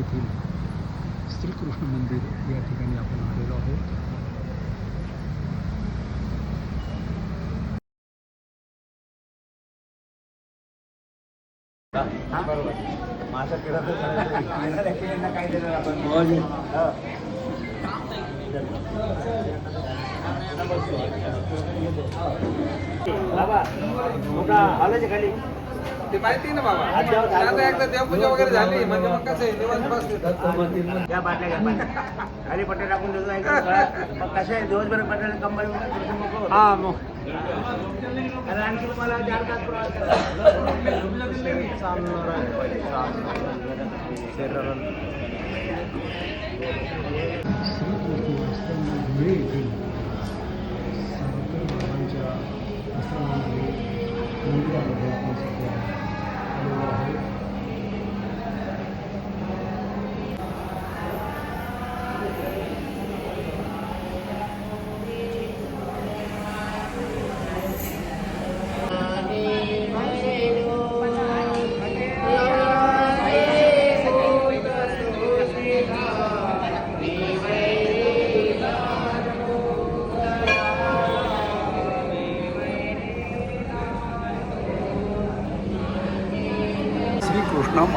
येथील श्रीकृष्ण मंदिर या ठिकाणी आपण आलेलो आहोत. माझा किडा काय देणार आपण बाबा मोठा खाली ते माहिती ना बाबा आता एकदा देवपूजा वगैरे झाली म्हणजे मग कसं आहे बाटल्या घ्या. खाली पट्टे टाकून देतो. मग कसं आहे दिवसभर पट्ट्याला. हा मग कारण आणखी तुम्हाला चार तास प्रवास श्रीकृष्ण आश्रम धुळे येथील सावरकर बाबांच्या आश्रमामध्ये मंदिरामध्ये आपण सध्या Allah'a emanet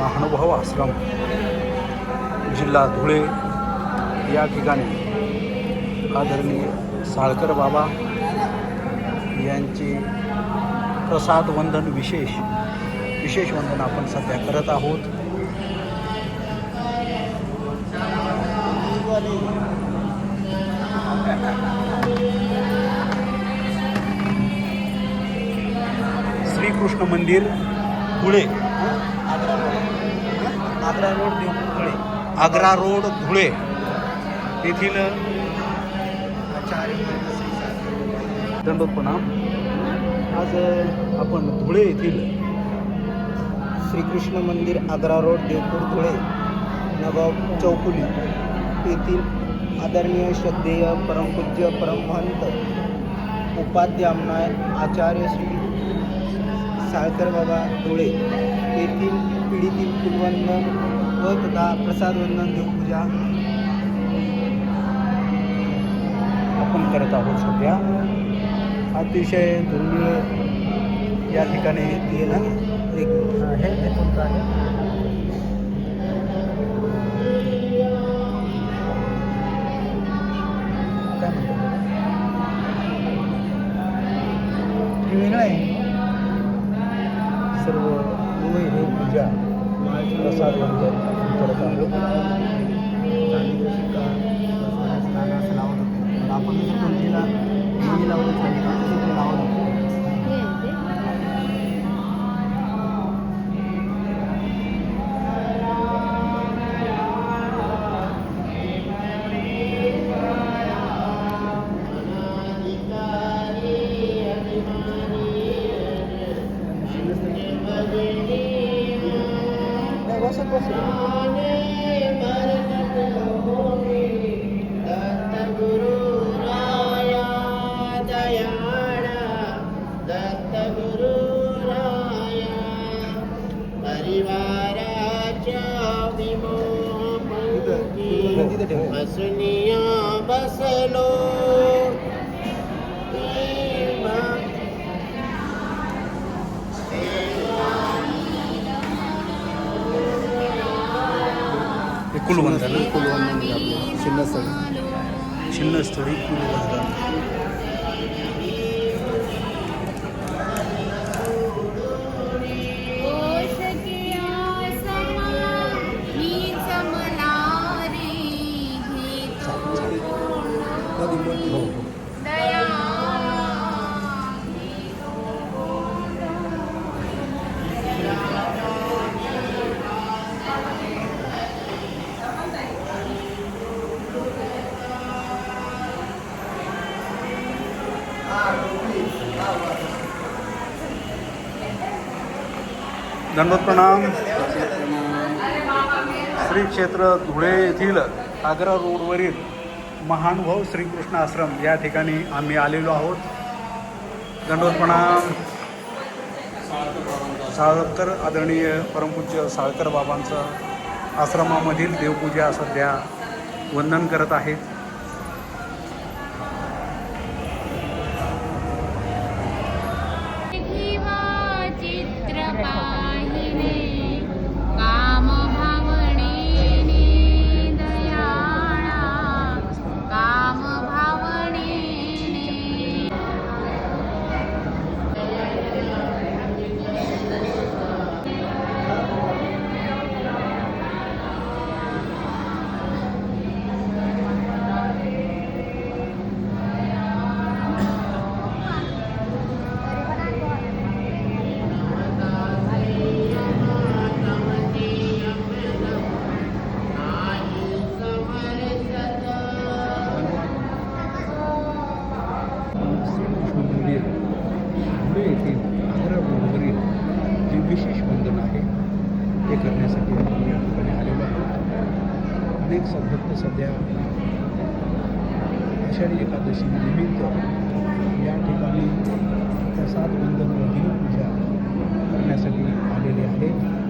महानुभाव आश्रम जिल्हा धुळे या ठिकाणी आदरणीय साळकर बाबा यांचे प्रसाद वंदन विशेष विशेष वंदन आपण सध्या करत आहोत. श्रीकृष्ण मंदिर Dhule. Agra road Deopur Agra road Dhule. येथील दंडोत्पन्ना आज आपण धुळे येथील श्रीकृष्ण मंदिर आग्रा रोड देवपूर धुळे नगाव चौकुली येथील आदरणीय श्रद्धेय परमपूज्य परमहंत उपाध्य आमनाय आचार्य श्री साळकर बाबा धुळे येथील पिढीतील कुलवंदन व तथा प्रसाद वंदन देवपूजा आपण करत आहोत सध्या. अतिशय दुर्मिळ या ठिकाणी हे ना एक हे आहे. ಬಂದಿದೆ तिथे ठेव बसनिया बसलो हे कुलवंदन कुलवंदन आहे आपलं शिन्नस्थळी छिन्नस्थळी दंडोत प्रणाम श्री क्षेत्र धुळे येथील आग्रा रोडवरील महानुभाव श्रीकृष्ण आश्रम. या ठिकाणी आम्ही आलेलो आहोत. दंडोत प्रणाम साळकर आदरणीय परमपूज्य साळकर बाबांचं आश्रमामधील देवपूजा सध्या वंदन करत आहेत. सद्भक्त सद्या आषाढी एकादशी निमित्त या ठिकाणी प्रसाद बंधन पूजा करण्यासाठी आए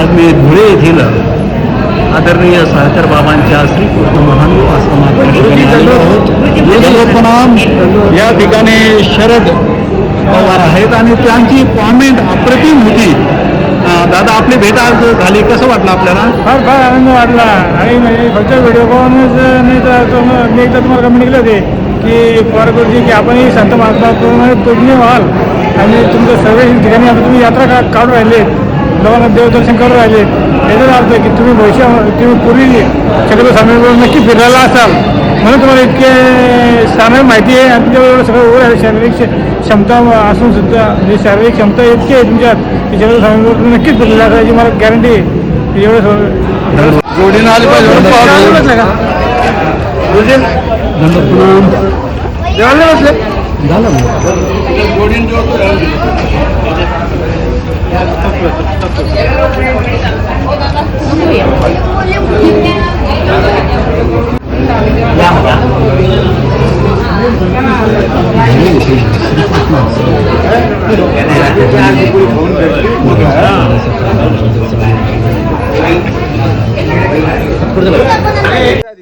आज मी धुळे येथील आदरणीय साळकर बाबांच्या श्रीकृष्ण महानू आश्रमात या ठिकाणी शरद पवार आहेत आणि त्यांची कॉमेंट अप्रतिम होती. दादा आपली भेट आज झाली. कसं वाटलं आपल्याला? फार फार आनंद वाटला. आणि म्हणजे फक्त व्हिडिओ पाहूनच नाही तर मी एकदा तुम्हाला कमेंट केलं होते. की पवारगुरुजी की आपणही संत महात्मा पूजनीय व्हाल. आणि तुमचं सर्व ठिकाणी आता तुम्ही यात्रा का काढून राहिले. लोकांना देवदर्शन करून राहिले. याचाच अर्थ आहे की तुम्ही भविष्य तुम्ही पूर्वी शक्यतो स्वामीबरोबर नक्की फिरलेला असाल. म्हणून तुम्हाला इतके सामान्य माहिती आहे. आणि तुमच्याबरोबर सगळं उभं आहे. शारीरिक क्ष- क्षमता असून सुद्धा म्हणजे शारीरिक क्षमता इतकी आहे तुमच्यात की शक्यतो तुम्ही नक्कीच फिरलेला असाल याची मला गॅरंटी आहे. एवढं सगळं जोडीनं आली पाहिजे Number two. Jalan asli. Dalam. Gordon Joe tu ya ya, ya.